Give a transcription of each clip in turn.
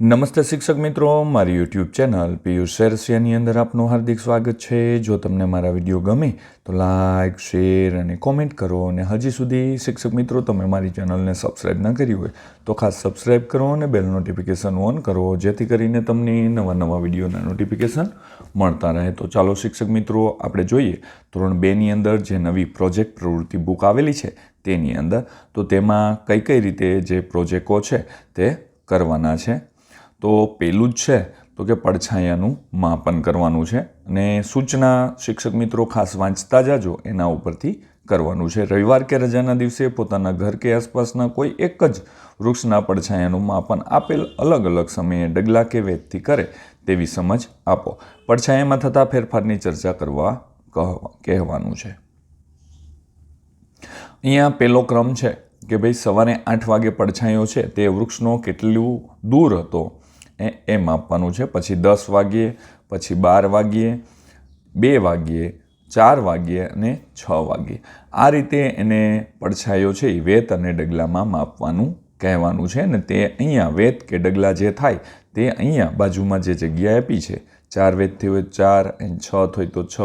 નમસ્તે શિક્ષક મિત્રો, મારી યુટ્યુબ ચેનલ પિયુષ શેરસિયાની અંદર આપનું હાર્દિક સ્વાગત છે. જો તમને મારા વીડિયો ગમે તો લાઇક શેર અને કોમેન્ટ કરો અને હજી સુધી શિક્ષક મિત્રો તમે મારી ચેનલને સબસ્ક્રાઈબ ન કરી હોય તો ખાસ સબસ્ક્રાઈબ કરો અને બેલ નોટિફિકેશન ઓન કરો, જેથી કરીને તમને નવા નવા વિડીયોના નોટિફિકેશન મળતા રહે. તો ચાલો શિક્ષક મિત્રો, આપણે જોઈએ ધોરણ બેની અંદર જે નવી પ્રોજેક્ટ પ્રવૃત્તિ બુક આવેલી છે તેની અંદર. તો તેમાં કઈ કઈ રીતે જે પ્રોજેક્ટો છે તે કરવાના છે. તો પહેલું જ છે તો કે પડછાયાનું માપન કરવાનું છે અને સૂચના શિક્ષક મિત્રો ખાસ વાંચતા જાજો એના ઉપરથી કરવાનું છે. રવિવાર કે રજાના દિવસે પોતાના ઘર કે આસપાસના કોઈ એક જ વૃક્ષના પડછાયાનું માપન આપેલ અલગ અલગ સમયે ડગલા કે વેદથી કરે તેવી સમજ આપો. પડછાયામાં થતા ફેરફારની ચર્ચા કરવા કહવા કહેવાનું છે. અહીંયા પહેલો ક્રમ છે કે ભાઈ સવારે આઠ વાગે પડછાયો છે તે વૃક્ષનો કેટલું દૂર હતો એ માપવાનું છે. પછી દસ વાગ્યે, પછી બાર વાગ્યે, બે વાગ્યે, ચાર વાગ્યે અને છ વાગ્યે. આ રીતે એને પડછાયો છે એ વેત અને ડગલામાં માપવાનું કહેવાનું છે ને તે અહીંયા વેત કે ડગલા જે થાય તે અહીંયા બાજુમાં જે જગ્યા આપી છે, ચાર વેતથી હોય ચાર, અહીં છ થાય તો છ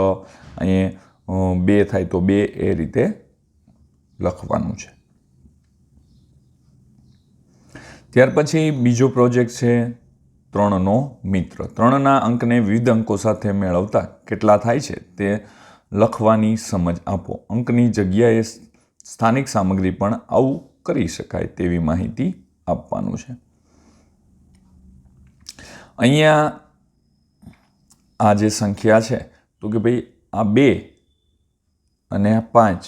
અહીં બે થાય તો બે, એ રીતે લખવાનું છે. ત્યાર પછી બીજો પ્રોજેક્ટ છે ત્રણનો મિત્ર. ત્રણના અંકને વિવિધ અંકો સાથે મેળવતા કેટલા થાય છે તે લખવાની સમજ આપો. અંકની જગ્યાએ સ્થાનિક સામગ્રી પણ આવું કરી શકાય તેવી માહિતી આપવાનું છે. અહીંયા આ જે સંખ્યા છે, તો કે ભાઈ આ બે અને આ પાંચ,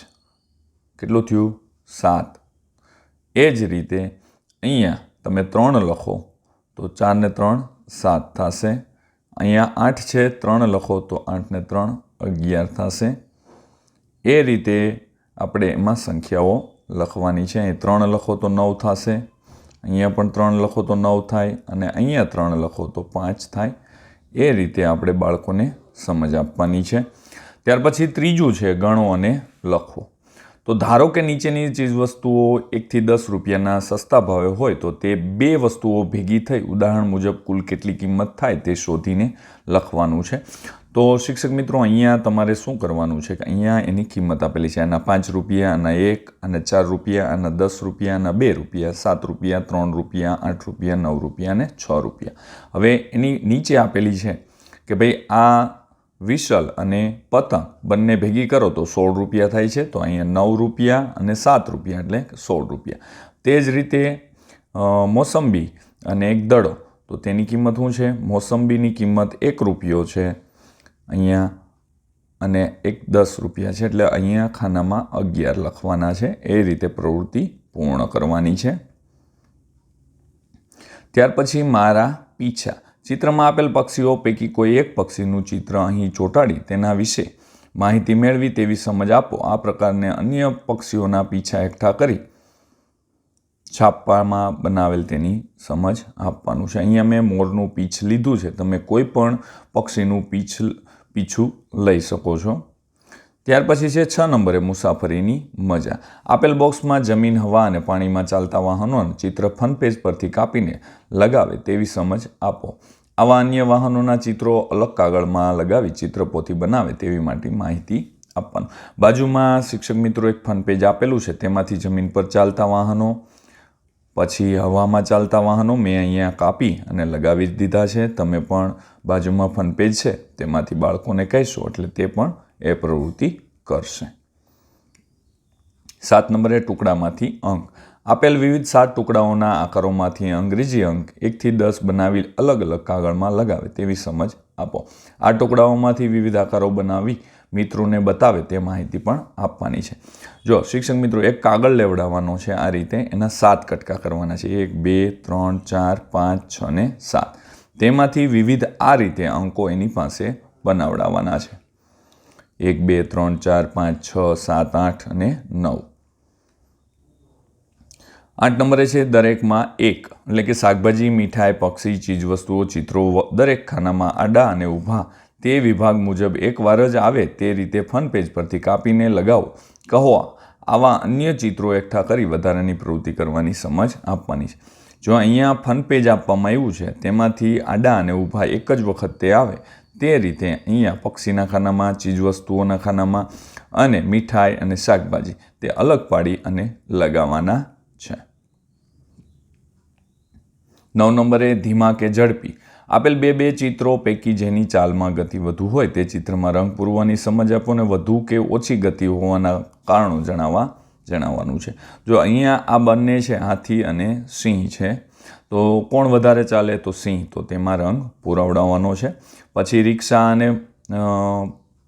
કેટલું થયું? સાત. એ જ રીતે અહીંયા તમે ત્રણ લખો. તો ચારને ત્રણ, સાત થશે. અહીંયા આઠ છે, ત્રણ લખો તો આઠને ત્રણ, અગિયાર થશે. એ રીતે આપણે એમાં સંખ્યાઓ લખવાની છે. અહીં ત્રણ લખો તો નવ થશે. અહીંયા પણ ત્રણ લખો તો નવ થાય અને અહીંયા ત્રણ લખો તો પાંચ થાય. એ રીતે આપણે બાળકોને સમજ આપવાની છે. ત્યાર પછી ત્રીજું છે, ગણો અને લખો. તો ધારો કે નીચેની ચીજ વસ્તુઓ એકથી દસ રૂપિયાના સસ્તા ભાવે હોય, તો તે બે વસ્તુઓ ભેગી થઈ. ઉદાહરણ મુજબ, કુલ કેટલી કિંમત થાય તે શોધીને લખવાનું છે. તો શિક્ષક મિત્રો, અહીંયા તમારે શું કરવાનું છે? કે અહીંયા એની કિંમત આપેલી છે. આના પાંચ રૂપિયા, આના એક, આના ચાર રૂપિયા, આના દસ રૂપિયા, આના બે રૂપિયા, સાત રૂપિયા, ત્રણ રૂપિયા, આઠ રૂપિયા, નવ રૂપિયા અને છ રૂપિયા. હવે એની નીચે આપેલી છે કે ભાઈ આ વિશલ અને પતંગ બંને ભેગી કરો તો સોળ રૂપિયા થાય છે, તો અહીંયા નવ રૂપિયા અને સાત રૂપિયા, એટલે સોળ રૂપિયા. તે જ રીતે મોસંબી અને એક દડો, તો તેની કિંમત શું છે? મોસંબીની કિંમત એક રૂપિયો છે, અહીંયા અને એક દસ રૂપિયા છે, એટલે અહીંયા ખાનામાં અગિયાર લખવાના છે, એ રીતે પ્રવૃત્તિ પૂર્ણ કરવાની છે. ત્યાર પછી મારા પીછા. ચિત્રમાં આપેલ પક્ષીઓ પૈકી કોઈ એક પક્ષીનું ચિત્ર અહીં ચોંટાડી તેના વિશે માહિતી મેળવી તેવી સમજ આપો. આ પ્રકારને અન્ય પક્ષીઓના પીછા એકઠા કરી છાપવામાં બનાવેલ તેની સમજ આપવાનું છે. અહીંયા મેં મોરનું પીછ લીધું છે. તમે કોઈ પણ પક્ષીનું પીછ પીછું લઈ શકો છો. ત્યાર પછી છે છ નંબરે મુસાફરીની મજા. આપેલ બોક્સમાં જમીન, હવા અને પાણીમાં ચાલતા વાહનોનું ચિત્ર ફન પેજ પરથી કાપીને લગાવે તેવી સમજ આપો. આવા અન્ય વાહનોના ચિત્રો અલગ કાગળમાં લગાવી ચિત્રપોથી બનાવે તેવી માટે માહિતી આપવાનું. બાજુમાં શિક્ષક મિત્રો એક ફન પેજ આપેલું છે. તેમાંથી જમીન પર ચાલતા વાહનો, પછી હવામાં ચાલતા વાહનો મેં અહીંયા કાપી અને લગાવી જ દીધા છે. તમે પણ બાજુમાં ફન પેજ છે, તેમાંથી બાળકોને કહેશો એટલે તે પણ એ પ્રવૃત્તિ કરશે. સાત નંબરે ટુકડામાંથી અંક. આપેલ વિવિધ સાત ટુકડાઓના આકારોમાંથી અંગ્રેજી અંક એકથી દસ બનાવી અલગ અલગ કાગળમાં લગાવે તેવી સમજ આપો. આ ટુકડાઓમાંથી વિવિધ આકારો બનાવી મિત્રોને બતાવે તે માહિતી પણ આપવાની છે. જો શિક્ષક મિત્રો એક કાગળ લેવડાવવાનો છે, આ રીતે એના સાત કટકા કરવાના છે. એક, બે, ત્રણ, ચાર, પાંચ, છ ને સાત. તેમાંથી વિવિધ આ રીતે અંકો એની પાસે બનાવડાવવાના છે. એક, બે, ત્રણ, ચાર, પાંચ, છ, સાત, આઠ અને નવ. આઠ નંબરે છે દરેકમાં એક. એટલે કે શાકભાજી, મીઠાઈ, પક્ષી, ચીજવસ્તુઓ, ચિત્રો દરેક ખાનામાં આડા અને ઊભા. તે વિભાગ મુજબ એકવાર જ આવે તે રીતે ફન પેજ પરથી કાપીને લગાવો. કહો, આવા અન્ય ચિત્રો એકઠા કરી વધારાની પ્રવૃત્તિ કરવાની સમજ આપવાની છે. જો અહીંયા ફન પેજ આપવામાં આવ્યું છે, તેમાંથી આડા અને ઊભા એક જ વખત તે આવે. તે રીતે અહીંયા પક્ષીના ખાનામાં, ચીજવસ્તુઓના ખાનામાં અને મીઠાઈ અને શાકભાજી તે અલગ પાડી અને લગાવવાના છે નવ નંબરે ધીમા કે ઝડપી. આપેલ બે બે ચિત્રો પૈકી જેની ચાલમાં ગતિ વધુ હોય તે ચિત્રમાં રંગ પૂરવાની સમજ આપો અને વધુ કે ઓછી ગતિ હોવાના કારણો જણાવવા જણાવવાનું છે. જો અહીંયા આ બંને છે, હાથી અને સિંહ છે, તો કોણ વધારે ચાલે તો સિંહ? તો તેમાં રંગ પુરાવડાવવાનો છે. પછી રિક્ષા અને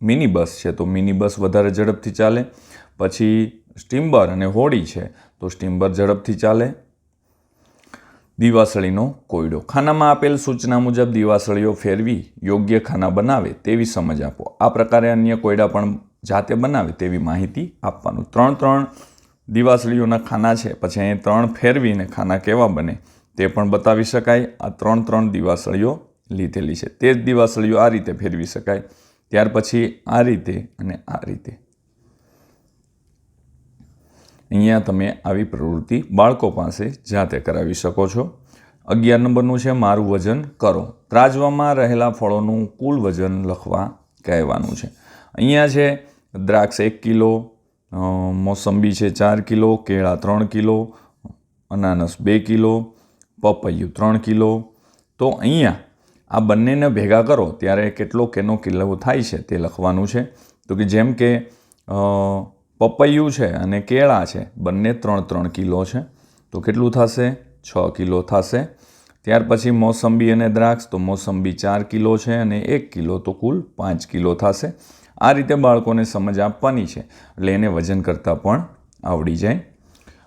મિની બસ છે, તો મિની બસ વધારે ઝડપથી ચાલે. પછી સ્ટીમ્બર અને હોડી છે, તો સ્ટીમ્બર ઝડપથી ચાલે. દિવાસળીનો કોયડો. ખાનામાં આપેલ સૂચના મુજબ દિવાસળીઓ ફેરવી યોગ્ય ખાના બનાવે તેવી સમજ આપો. આ પ્રકારે અન્ય કોયડા પણ જાતે બનાવે તેવી માહિતી આપવાનું. ત્રણ ત્રણ દિવાસળીઓના ખાના છે. પછી અહીં ત્રણ ફેરવીને ખાના કેવા બને તે પણ બતાવી શકાય. આ ત્રણ ત્રણ દિવાસળીઓ લીધેલી છે. તે જ દિવાસળીઓ આ રીતે ફેરવી શકાય. ત્યાર પછી આ રીતે અને આ રીતે. અહીંયા તમે આવી પ્રવૃત્તિ બાળકો પાસે જાતે કરાવી શકો છો. અગિયાર નંબરનું છે, મારું વજન કરો. ત્રાજવામાં રહેલા ફળોનું કુલ વજન લખવા કહેવાનું છે. અહીંયા છે, દ્રાક્ષ એક કિલો મોસંબી છે ચાર કિલો, કેળા ત્રણ કિલો, અનાનસ બે કિલો, પપૈયું ત્રણ કિલો. તો અહીંયા આ બંનેને ભેગા કરો, ત્યારે કેટલો કેનો કિલો થાય છે તે લખવાનું છે. તો કે જેમ કે પપૈયું છે અને કેળા છે. બંને ત્રણ ત્રણ કિલો છે. તો કેટલું થશે? છ કિલો થશે. ત્યાર પછી મોસંબી અને દ્રાક્ષ. તો મોસંબી ચાર કિલો છે અને એક કિલો તો કુલ પાંચ કિલો થશે. આ રીતે બાળકોને સમજ આપવાની છે. એટલે એને વજન કરતાં પણ આવડી જાય.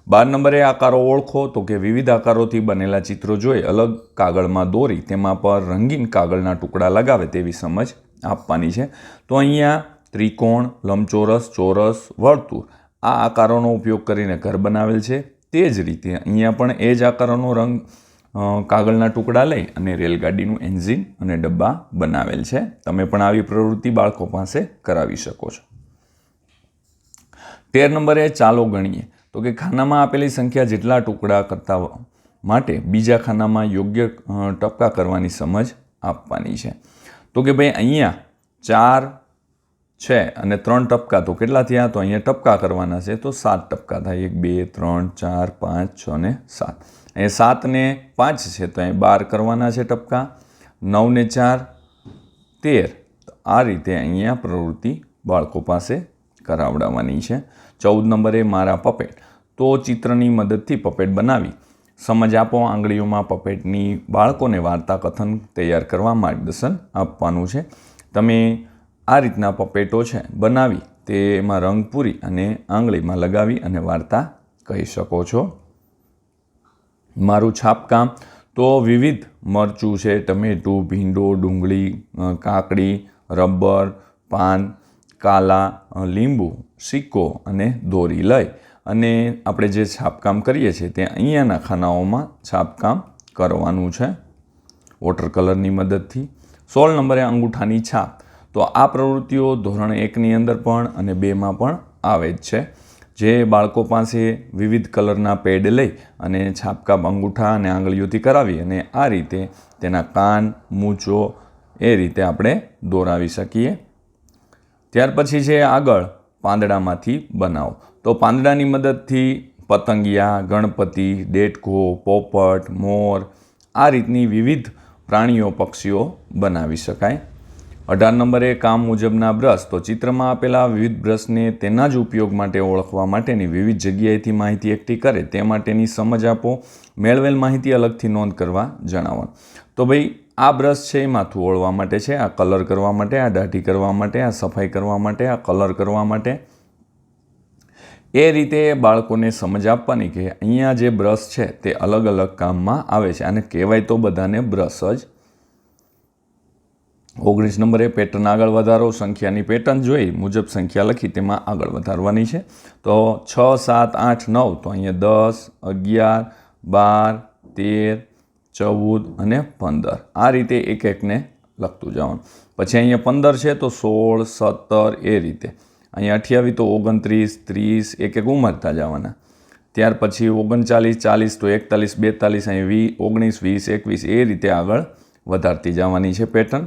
બાર નંબરે આકારો ઓળખો તો કે વિવિધ આકારોથી બનેલા ચિત્રો જોઈ અલગ કાગળમાં દોરી, તેમાં પર રંગીન કાગળના ટુકડા લગાવે તેવી સમજ આપવાની છે. તો અહીંયા ત્રિકોણ, લંબચોરસ, ચોરસ, વર્તુળ આ આકારોનો ઉપયોગ કરીને ઘર બનાવેલ છે. તે જ રીતે અહીંયા પણ એ જ આકારોનો રંગ કાગળના ટુકડા લઈ અને રેલગાડીનું એન્જિન અને ડબ્બા બનાવેલ છે. તમે પણ આવી પ્રવૃત્તિ બાળકો પાસે કરાવી શકો છો. તેર નંબરે ચાલો ગણીએ. તો કે ખાનામાં આપેલી સંખ્યા જેટલા ટુકડા કરતા માટે બીજા ખાનામાં યોગ્ય ટપકા કરવાની સમજ આપવાની છે. તો કે ભાઈ અહીંયા ચાર છે. અને ત્રણ ટપકા તો કેટલા થયા? તો અહીંયા ટપકા કરવાના છે. તો સાત ટપકા થાય. એક, બે, ત્રણ, ચાર, પાંચ, છ ને સાત. અહીંયા સાત ને પાંચ છે. તો અહીં બાર કરવાના છે ટપકા. નવ ને ચાર, તેર. આ રીતે અહીંયા પ્રવૃત્તિ બાળકો પાસે કરાવડાવવાની છે. ચૌદ નંબરે મારા પપેટ. તો ચિત્રની મદદથી પપેટ બનાવી. સમજ આપો, આંગળીઓમાં પપેટની બાળકોને વાર્તા કથન તૈયાર કરવા માર્ગદર્શન આપવાનું છે. તમે આ રીતના પપેટો છે બનાવી તેમાં રંગ પૂરી અને આંગળીમાં લગાવી અને વાર્તા કહી શકો છો. મારું છાપકામ તો વિવિધ મરચું છે, ટમેટું, ભીંડો, ડુંગળી કાકડી, રબર, પાન, કાલા લીંબુ, સિક્કો અને દોરી લઈ અને આપણે જે છાપકામ કરીએ છીએ તે અહીંયાના ખાનાઓમાં છાપકામ કરવાનું છે. વોટર કલરની મદદથી. સોળ નંબરે અંગૂઠાની છાપ. તો આ પ્રવૃત્તિઓ ધોરણ એકની અંદર પણ અને બેમાં પણ આવે જ છે. જે બાળકો પાસે વિવિધ કલરના પેડ લઈ અને છાપકામ અંગૂઠા અને આંગળીઓથી કરાવી અને આ રીતે તેના કાન મૂંચો એ રીતે આપણે દોરાવી શકીએ. ત્યાર પછી છે આગળ પાંદડામાંથી બનાવો. તો પાંદડાની મદદથી પતંગિયા, ગણપતિ ડેટકો પોપટ, મોર આ રીતની વિવિધ પ્રાણીઓ, પક્ષીઓ બનાવી શકાય. અઢાર નંબરે કામ મુજબના બ્રશ તો ચિત્રમાં આપેલા વિવિધ બ્રશને તેના જ ઉપયોગ માટે ઓળખવા માટેની વિવિધ જગ્યાએથી માહિતી એકઠી કરે તે માટેની સમજ આપો. મેળવેલ માહિતી અલગથી નોંધ કરવા જણાવો. તો ભાઈ, આ બ્રશ છે, એ માથું ઓળવા માટે છે, આ કલર કરવા માટે, આ દાઢી કરવા માટે, આ સફાઈ કરવા માટે, આ કલર કરવા માટે. એ રીતે બાળકોને સમજ આપવાની કે અહીંયા જે બ્રશ છે તે અલગ અલગ કામમાં આવે છે. અને કહેવાય તો બધાને બ્રશ જ ઓગણીસ નંબરે પેટર્ન આગળ વધારો. સંખ્યાની પેટર્ન જોઈ મુજબ સંખ્યા લખી તેમાં આગળ વધારવાની છે. તો છ, સાત, આઠ, નવ, તો અહીંયા દસ, અગિયાર, બાર, તેર, ચૌદ અને પંદર. આ રીતે એક એકને લખતું જવાનું. પછી અહીંયા પંદર છે તો સોળ, સત્તર, એ રીતે. અહીંયા અઠ્યાવીસ તો ઓગણત્રીસ, ત્રીસ એક એક ઉમરતા જવાના. ત્યાર પછી ઓગણચાલીસ, ચાલીસ તો એકતાલીસ, બેતાલીસ અહીં વી, ઓગણીસ, વીસ, એકવીસ, એ રીતે આગળ વધારતી જવાની છે પેટર્ન.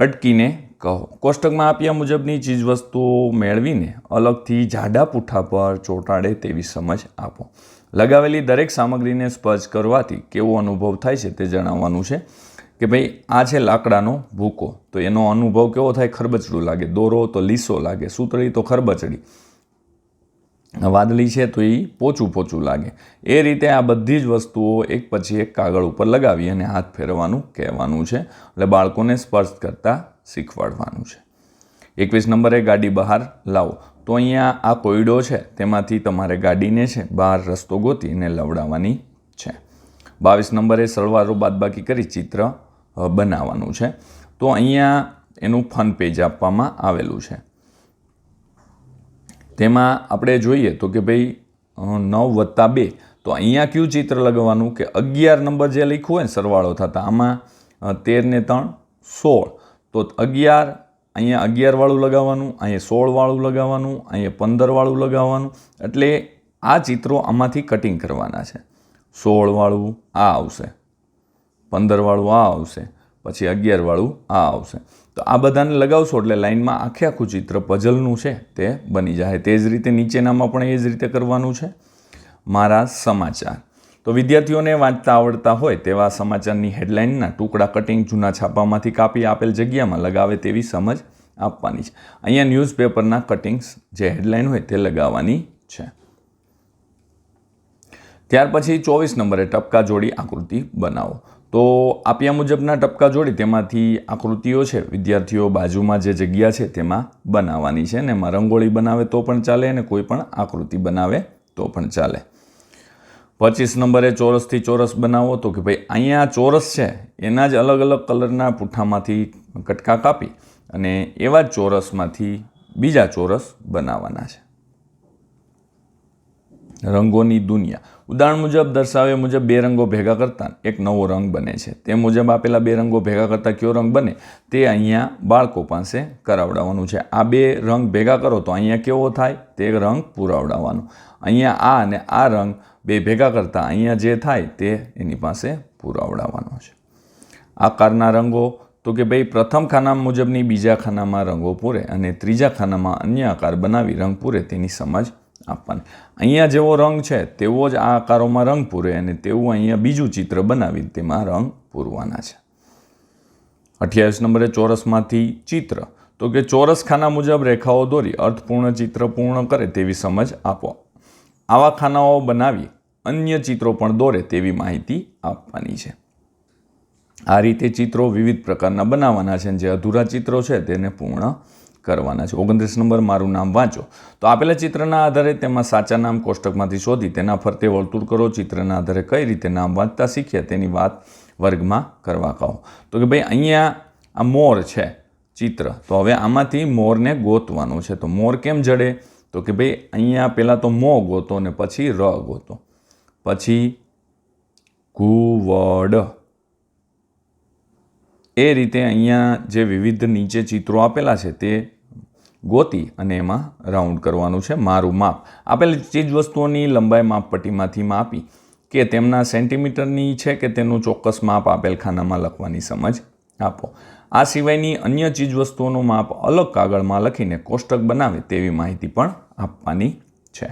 અટકીને કહો. કોષ્ટકમાં આપ્યા મુજબની ચીજવસ્તુઓ મેળવીને અલગથી જાડા પૂઠા પર ચોંટાડે તેવી સમજ આપો. લગાવેલી દરેક સામગ્રીને સ્પર્શ કરવાથી કેવો અનુભવ થાય છે તે જણાવવાનું છે કે ભાઈ, આ છે લાકડાનો ભૂકો. તો એનો અનુભવ કેવો થાય ખરબચડું લાગે, દોરો તો લીસો લાગે, સૂતળી તો ખરબચડી. વાદળી છે તો એ પોચું પોચું લાગે. એ રીતે આ બધી જ વસ્તુઓ એક પછી એક કાગળ ઉપર લગાવી અને હાથ ફેરવવાનું કહેવાનું છે. એટલે બાળકોને સ્પર્શ કરતાં શીખવાડવાનું છે. એકવીસ નંબરે ગાડી બહાર લાવો. તો અહીંયા આ કોયડો છે, તેમાંથી તમારે ગાડીને છે, બહાર રસ્તો ગોતીને લવડાવવાની છે. બાવીસ નંબરે સળવારો બાદબાકી કરી ચિત્ર બનાવવાનું છે. તો અહીંયા એનું ફન પેજ આપવામાં આવેલું છે. તેમાં આપણે જોઈએ તો કે ભાઈ નવ વત્તા બે. તો અહીંયા કયું ચિત્ર લગાવવાનું કે અગિયાર નંબર જે લખ્યું હોય ને સરવાળો થતા, આમાં તેરને ત્રણ, સોળ. તો અગિયાર, અહીંયા અગિયારવાળું લગાવવાનું, અહીંયા સોળવાળું લગાવવાનું, અહીંયા પંદરવાળું લગાવવાનું. એટલે આ ચિત્રો આમાંથી કટિંગ કરવાના છે. સોળવાળું આ આવશે. પંદરવાળું આ આવશે. પછી અગિયારવાળું આ આવશે. તો આ બધાને લગાવશો એટલે લાઇનમાં આખે આખું ચિત્ર પઝલનું છે, તે બની જાય. તે જ રીતે નીચેનામાં પણ એ જ રીતે કરવાનું છે. મારા સમાચાર. તો વિદ્યાર્થીઓને વાંચતા આવડતા હોય તેવા સમાચારની હેડલાઇનના ટુકડા કટિંગ જૂના છાપામાંથી કાપી આપેલ જગ્યામાં લગાવે તેવી સમજ આપવાની છે. અહીંયા ન્યૂઝપેપરના કટિંગ્સ જે હેડલાઇન હોય તે લગાવવાની છે. ત્યાર પછી ચોવીસ નંબરે ટપકા જોડી આકૃતિ બનાવો. તો આપ્યા મુજબના ટપકા જોડી તેમાંથી આકૃતિઓ છે, વિદ્યાર્થીઓ બાજુમાં જે જગ્યા છે તેમાં બનાવવાની છે ને એમાં રંગોળી બનાવે તો પણ ચાલે અને કોઈ પણ આકૃતિ બનાવે તો પણ ચાલે. પચીસ નંબરે ચોરસથી ચોરસ બનાવો તો કે ભાઈ અહીંયા ચોરસ છે, એના જ અલગ અલગ કલરના પૂઠામાંથી કટકા કાપી અને એવા જ ચોરસમાંથી બીજા ચોરસ બનાવવાના છે. રંગોની દુનિયા. ઉદાહરણ મુજબ, દર્શાવ્યા મુજબ બે રંગો ભેગા કરતા એક નવો રંગ બને છે. તે મુજબ આપેલા બે રંગો ભેગા કરતાં કયો રંગ બને? તે અહીંયા બાળકો પાસે કરાવડાવવાનું છે. આ બે રંગ ભેગા કરો તો અહીંયા કેવો થાય? તે રંગ પુરાવડાવવાનો. અહીંયા આ અને આ રંગ બે ભેગા કરતાં અહીંયા જે થાય તે એની પાસે પુરાવડાવવાનો છે. આકારના રંગો, તો કે ભાઈ, પ્રથમ ખાના મુજબની બીજા ખાનામાં રંગો પૂરે અને ત્રીજા ખાનામાં અન્ય આકાર બનાવી રંગ પૂરે તેની સમજ આપવાની. અહીંયા જેવો રંગ છે, તેવો જ આ આકારોમાં રંગ પૂરે અને તેવું અહીંયા બીજું ચિત્ર બનાવી તેમાં રંગ પૂરવાના છે. અઠ્યાવીસ નંબરે ચોરસમાંથી ચિત્ર. તો કે ચોરસ ખાના મુજબ રેખાઓ દોરી, અર્થપૂર્ણ ચિત્ર પૂર્ણ કરે તેવી સમજ આપો. આવા ખાનાઓ બનાવી, અન્ય ચિત્રો પણ દોરે તેવી માહિતી આપવાની છે. આ રીતે ચિત્રો વિવિધ પ્રકારના બનાવવાના છે જે અધૂરા ચિત્રો છે તેને પૂર્ણ કરવાના છે. ઓગણત્રીસ નંબર મારું નામ વાંચો. તો આપેલા ચિત્રના આધારે તેમાં સાચા નામ કોષ્ટકમાંથી શોધી તેના ફરતે વર્તુળ કરો. ચિત્રના આધારે કઈ રીતે નામ વાંચતા શીખ્યા તેની વાત વર્ગમાં કરવા કહો. તો કે ભાઈ, અહીંયા આ મોર છે, ચિત્ર. તો હવે આમાંથી મોરને ગોતવાનું છે. તો મોર કેમ જડે? તો કે ભાઈ, અહીંયા પહેલાં તો મો ગોતો ને પછી ર ગોતો. પછી ઘુવડ એ રીતે અહીંયા જે વિવિધ નીચે ચિત્રો આપેલા છે તે ગોતી અને એમાં રાઉન્ડ કરવાનું છે મારું માપ. આપેલ ચીજવસ્તુઓની લંબાઈ માપપટ્ટીમાંથી માપી કે તેમના સેન્ટીમીટરની છે કે તેનું ચોક્કસ માપ આપેલ ખાનામાં લખવાની સમજ આપો. આ સિવાયની અન્ય ચીજ વસ્તુઓનું માપ અલગ કાગળમાં લખીને કોષ્ટક બનાવે તેવી માહિતી પણ આપવાની છે.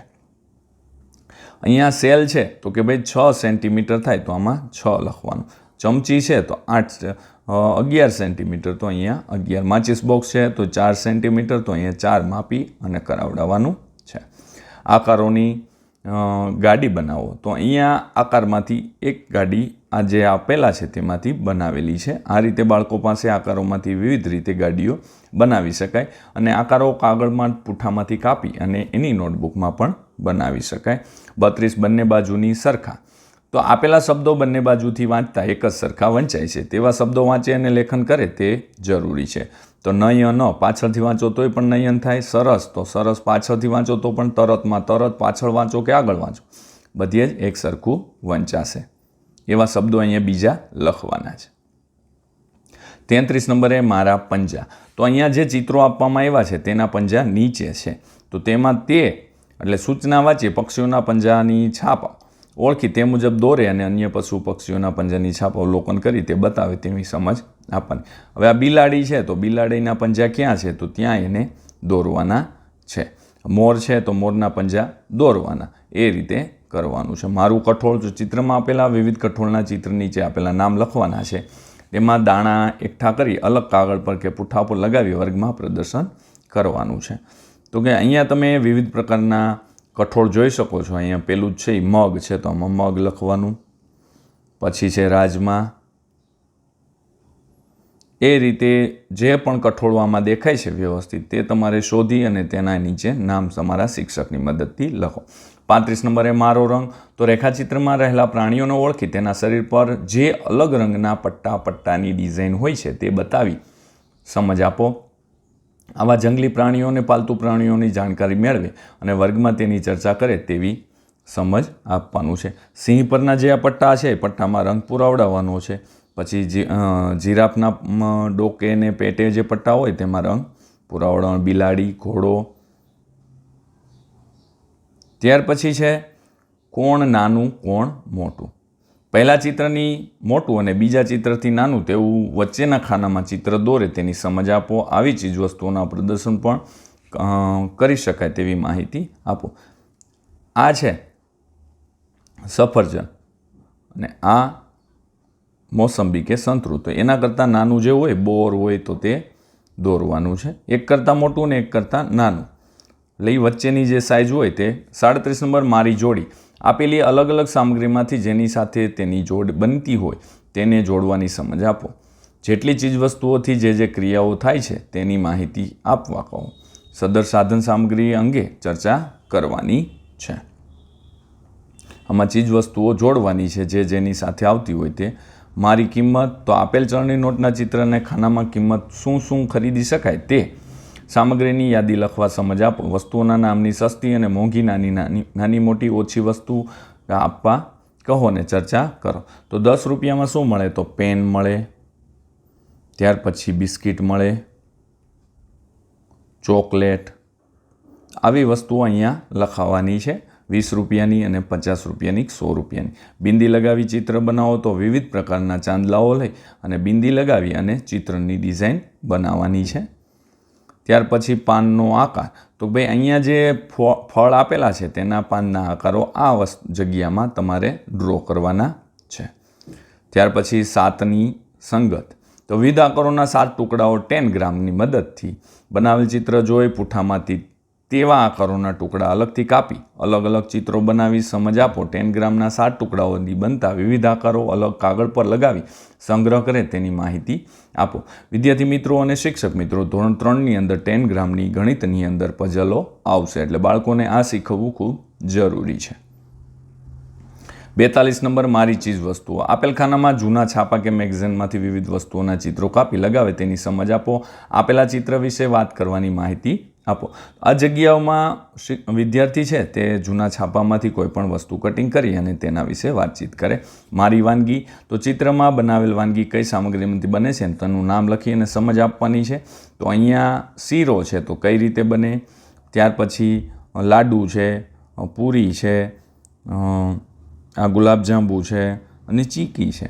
અહીંયા સેલ છે તો કે ભાઈ છ સેન્ટીમીટર થાય તો આમાં છ લખવાનું. ચમચી છે તો આઠ અગિયાર સેન્ટીમીટર તો અહીંયા અગિયાર માચિસ બોક્સ છે, તો ચાર સેન્ટીમીટર તો અહીંયા ચાર માપી અને કરાવડાવવાનું છે. આકારોની ગાડી બનાવો. તો અહીંયા આકારમાંથી એક ગાડી આ જે આપેલા છે તેમાંથી બનાવેલી છે. આ રીતે બાળકો પાસે આકારોમાંથી વિવિધ રીતે ગાડીઓ બનાવી શકાય અને આકારો કાગળમાં પૂઠામાંથી કાપી અને એની નોટબુકમાં પણ બનાવી શકાય. બત્રીસ બંને બાજુની સરખા. તો આપેલા શબ્દો બંને બાજુથી વાંચતા એક જ સરખા વંચાય છે. તેવા શબ્દો વાંચે અને લેખન કરે તે જરૂરી છે. તો નય ન, પાછળથી વાંચો તોય પણ નયન થાય. સરસ, તો સરસ પાછળથી વાંચો તો પણ તરતમાં તરત પાછળ વાંચો કે આગળ વાંચો. બધે જ એક સરખું વંચાશે. એવા શબ્દો અહીંયા બીજા લખવાના છે. તેત્રીસ નંબરે મારા પંજા. તો અહીંયા જે ચિત્રો આપવામાં આવ્યા છે તેના પંજા નીચે છે. તો તેમાં તે, એટલે સૂચના વાંચીએ પક્ષીઓના પંજાની છાપ ઓળખી તે મુજબ દોરે અને અન્ય પશુ પક્ષીઓના પંજાની છાપ અવલોકન કરી તે બતાવે તેવી સમજ આપવાની. હવે આ બિલાડી છે તો બિલાડીના પંજા ક્યાં છે? તો ત્યાં એને દોરવાના છે. મોર છે તો મોરના પંજા દોરવાના. એ રીતે કરવાનું છે. મારું કઠોળ જો ચિત્રમાં આપેલા, વિવિધ કઠોળના ચિત્ર નીચે આપેલા નામ લખવાના છે. એમાં દાણા એકઠા કરી અલગ કાગળ પર કે પુઠ્ઠા પર લગાવી વર્ગમાં પ્રદર્શન કરવાનું છે. તો કે અહીંયા તમે વિવિધ પ્રકારના કઠોળ જોઈ શકો છો. અહીંયા પેલું જ છે એ મગ છે, તો આમાં મગ લખવાનું. પછી છે રાજમા. એ રીતે જે પણ કઠોળવામાં દેખાય છે વ્યવસ્થિત, તે તમારે શોધી અને તેના નીચે નામ તમારા શિક્ષકની મદદથી લખો. પાંત્રીસ નંબરે મારો રંગ. તો રેખાચિત્રમાં રહેલા પ્રાણીઓને ઓળખી, તેના શરીર પર જે અલગ રંગના પટ્ટા પટ્ટાની ડિઝાઇન હોય છે તે બતાવી. સમજ આપો. આવા જંગલી પ્રાણીઓ અને પાલતુ પ્રાણીઓની જાણકારી મેળવે અને વર્ગમાં તેની ચર્ચા કરે તેવી સમજ આપવાનું છે. સિંહ પરના જે આ પટ્ટા છે પટ્ટામાં રંગ પુરાવડાવવાનો છે. પછી જીરાફના ડોકે ને પેટે જે પટ્ટા હોય તેમાં રંગ પુરાવડાવવાનો, બિલાડી, ઘોડો. ત્યાર પછી છે, કોણ નાનું, કોણ મોટું? પહેલા ચિત્રની મોટું અને બીજા ચિત્રથી નાનું તેવું વચ્ચેના ખાનામાં ચિત્ર દોરે તેની સમજ આપો. આવી ચીજવસ્તુઓના પ્રદર્શન પણ કરી શકાય તેવી માહિતી આપો. આ છે સફરજન અને આ મોસંબી કે સંતરું. તો એના કરતાં નાનું જે હોય, બોર હોય તો તે દોરવાનું છે. એક કરતાં મોટું ને એક કરતાં નાનું. એ વચ્ચેની જે સાઇઝ હોય તે સાડત્રીસ નંબર મારી જોડી આપેલી અલગ અલગ સામગ્રીમાંથી જેની સાથે તેની જોડ બનતી હોય તેને જોડવાની સમજ આપો. જેટલી ચીજવસ્તુઓથી જે જે ક્રિયાઓ થાય છે તેની માહિતી આપવા કહો. સદર સાધન સામગ્રી અંગે ચર્ચા કરવાની છે. આમાં ચીજવસ્તુઓ જોડવાની છે જે જેની સાથે આવતી હોય તે મારી કિંમત તો આપેલ ચલણી નોટના ચિત્રને ખાનામાં કિંમત શું શું ખરીદી શકાય તે સામગ્રીની યાદી લખવા સમજ આપો. વસ્તુઓના નામની સસ્તી અને મોંઘી નાની નાની નાની મોટી ઓછી વસ્તુ આપવા કહો ને ચર્ચા કરો. તો દસ રૂપિયામાં શું મળે? તો પેન મળે, ત્યાર પછી બિસ્કિટ મળે, ચોકલેટ. આવી વસ્તુઓ અહીંયા લખાવાની છે. વીસ રૂપિયાની અને પચાસ રૂપિયાની સો રૂપિયાની. બિંદી લગાવી ચિત્ર બનાવો તો વિવિધ પ્રકારના ચાંદલાઓ લઈ અને બિંદી લગાવી અને ચિત્રની ડિઝાઇન બનાવવાની છે. ત્યાર પછી પાનનો આકાર. તો ભાઈ, અહીંયા જે ફળ આપેલા છે, તેના પાનના આકારો આ વસ્તુ જગ્યામાં તમારે ડ્રો કરવાના છે. ત્યાર પછી સાતની સંગત. તો વિવિધ આકારોના સાત ટુકડાઓ ટેન ગ્રામની મદદથી બનાવેલ ચિત્ર જોઈ, પુઠ્ઠામાંથી તેવા આકારોના ટુકડા અલગથી કાપી, અલગ અલગ ચિત્રો બનાવી, સમજ આપો, ટેન ગ્રામના સાત ટુકડાઓની બનતા વિવિધ આકારો અલગ કાગળ પર લગાવી સંગ્રહ કરે તેની માહિતી આપો. વિદ્યાર્થી મિત્રો અને શિક્ષક મિત્રો, ધોરણ ત્રણની અંદર ટેન ગ્રામની ગણિતની અંદર પઝલો આવશે એટલે બાળકોને આ શીખવવું ખૂબ જરૂરી છે. બેતાલીસ નંબર મારી ચીજ વસ્તુઓ. આપેલ ખાનામાં જૂના છાપા કે મેગઝીનમાંથી વિવિધ વસ્તુઓના ચિત્રો કાપી લગાવે તેની સમજ આપો. આપેલા ચિત્ર વિશે વાત કરવાની માહિતી આપો. આ જગ્યાઓમાં વિદ્યાર્થી છે તે જૂના છાપામાંથી કોઈ પણ વસ્તુ કટિંગ કરી અને તેના વિશે વાતચીત કરે. મારી વાનગી, તો ચિત્રમાં બનાવેલ વાનગી કઈ સામગ્રીમાંથી બને છે તેનું નામ લખી અને સમજ આપવાની છે? તો અહીંયા શીરો છે, તો કઈ રીતે બને? ત્યાર પછી લાડુ છે, પૂરી છે આ ગુલાબજાંબુ છે અને ચીકી છે.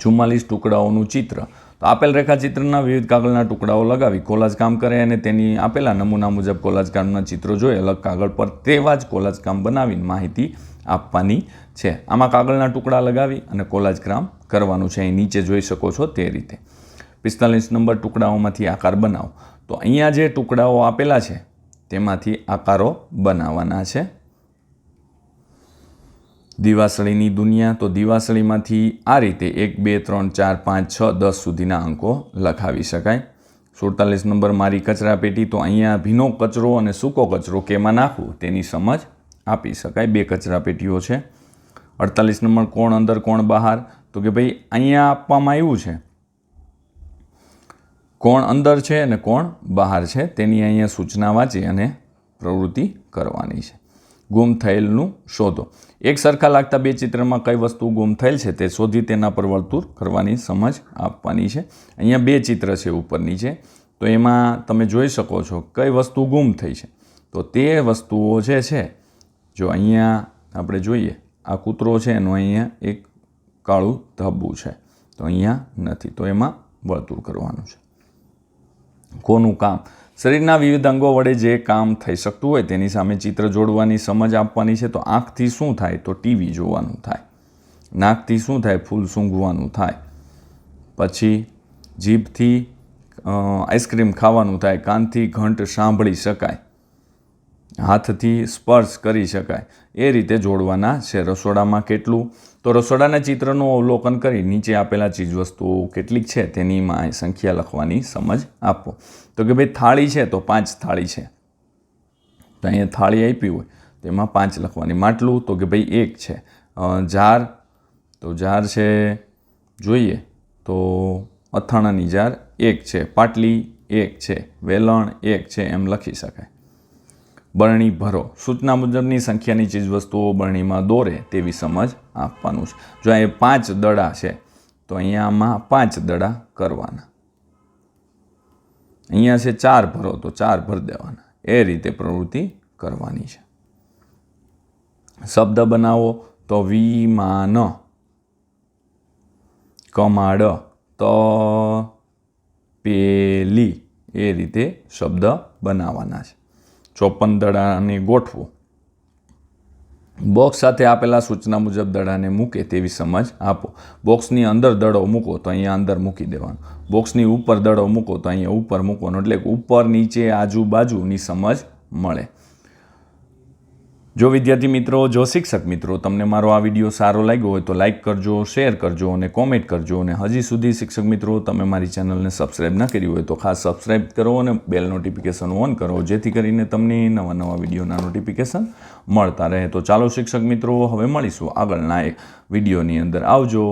ચુમ્માલીસ ટુકડાઓનું ચિત્ર. તો આપેલ રેખાચિત્રના વિવિધ કાગળના ટુકડાઓ લગાવી કોલાજ કામ કરે અને તેની આપેલા નમૂના મુજબ કોલાજ કામના ચિત્રો જોઈ અલગ કાગળ પર તેવા જ કોલાજ કામ બનાવીને માહિતી આપવાની છે. આમાં કાગળના ટુકડા લગાવી અને કોલાજ કામ કરવાનું છે. અહીં નીચે જોઈ શકો છો તે રીતે. પિસ્તાલીસ નંબર ટુકડાઓમાંથી આકાર બનાવો. તો અહીંયા જે ટુકડાઓ આપેલા છે, તેમાંથી આકારો બનાવવાના છે. દિવાસળીની દુનિયા તો દિવાસળીમાંથી આ રીતે એક, બે, ત્રણ, ચાર, પાંચ, છ, દસ સુધીના અંકો લખાવી શકાય. સુડતાલીસ નંબર, મારી કચરા પેટી તો અહીંયા ભીનો કચરો અને સૂકો કચરો કેમાં નાખવું તેની સમજ આપી શકાય. બે કચરા પેટીઓ છે. અડતાલીસ નંબર, કોણ અંદર, કોણ બહાર? તો કે ભાઈ, અહીંયા આપવામાં આવ્યું છે. કોણ અંદર છે અને કોણ બહાર છે તેની અહીંયા સૂચના વાંચી અને પ્રવૃત્તિ કરવાની છે. ગુમ થયેલનું શોધો. એક સરખા લાગતા બે ચિત્રમાં કઈ વસ્તુ ગુમ થયેલ છે તે શોધી તેના પર વર્તુળ કરવાની સમજ આપવાની છે. અહીંયા બે ચિત્ર છે ઉપર નીચે તો એમાં તમે જોઈ શકો છો કઈ વસ્તુ ગુમ થઈ છે. તો તે વસ્તુઓ જે છે, જો અહીંયા આપણે જોઈએ, આ કૂતરો છે એનું અહીંયા એક કાળું ધબ્બું છે. તો અહીંયા નથી. તો એમાં વર્તુળ કરવાનું છે. કોનું કામ? શરીરના વિવિધ અંગો વડે જે કામ થઈ શકતું હોય તેની સામે ચિત્ર જોડવાની, સમજ આપવાની છે, તો આંખથી શું થાય? તો ટીવી જોવાનું થાય. નાકથી શું થાય? ફૂલ સૂંઘવાનું થાય. પછી જીભથી આઈસ્ક્રીમ ખાવાનું થાય. કાનથી ઘંટ સાંભળી શકાય. હાથથી સ્પર્શ કરી શકાય. એ રીતે જોડવાના છે. રસોડામાં કેટલું? તો રસોડાના ચિત્રનું અવલોકન કરી નીચે આપેલા ચીજવસ્તુઓ કેટલીક છે તેની સંખ્યા લખવાની સમજ આપો. તો કે ભાઈ થાળી છે તો પાંચ થાળી છે. તો અહીંયા થાળી આપી હોય તો એમાં પાંચ લખવાની. માટલું તો કે ભાઈ એક છે. જાર તો જાર છે જોઈએ તો અથાણાની જાર એક છે. પાટલી એક છે. વેલણ એક છે એમ લખી શકાય. બરણી ભરો. સૂચના મુજબની સંખ્યાની ચીજવસ્તુઓ બરણીમાં દોરે તેવી સમજ આપવાનું છે. જો એ પાંચ દડા છે, તો અહીંયામાં પાંચ દડા કરવાના. અહીંયા છે ચાર ભરો, તો ચાર ભરી દેવાના. એ રીતે પ્રવૃત્તિ કરવાની છે. શબ્દ બનાવો, તો વિમાન. કમાડ, તો પેલી. એ રીતે શબ્દ બનાવવાના છે. ચોપન દડાને ગોઠવો. બોક્સ સાથે આપેલા સૂચના મુજબ દડાને મૂકે તેવી સમજ આપો. બોક્સની અંદર દડો મૂકો તો અહીંયા અંદર મૂકી દેવાનો. બોક્સની ઉપર દડો મૂકો તો અહીંયા ઉપર મૂકવાનો. એટલે ઉપર નીચે આજુબાજુની સમજ મળે. જો વિદ્યાર્થી મિત્રો, જો શિક્ષક મિત્રો તમને મારો આ વીડિયો સારો લાગ્યો હોય તો લાઇક કરજો, શેર કરજો અને કોમેન્ટ કરજો અને હજી સુધી શિક્ષક મિત્રો તમે મારી ચેનલને સબસ્ક્રાઇબ ન કરી હોય તો ખાસ સબસ્ક્રાઈબ કરો અને બેલ નોટિફિકેશન ઓન કરો, જેથી કરીને તમને નવા નવા વિડીયોના નોટિફિકેશન મળતા રહે. તો ચાલો શિક્ષક મિત્રો, હવે મળીશું આગળના એક વિડીયોની અંદર. આવજો.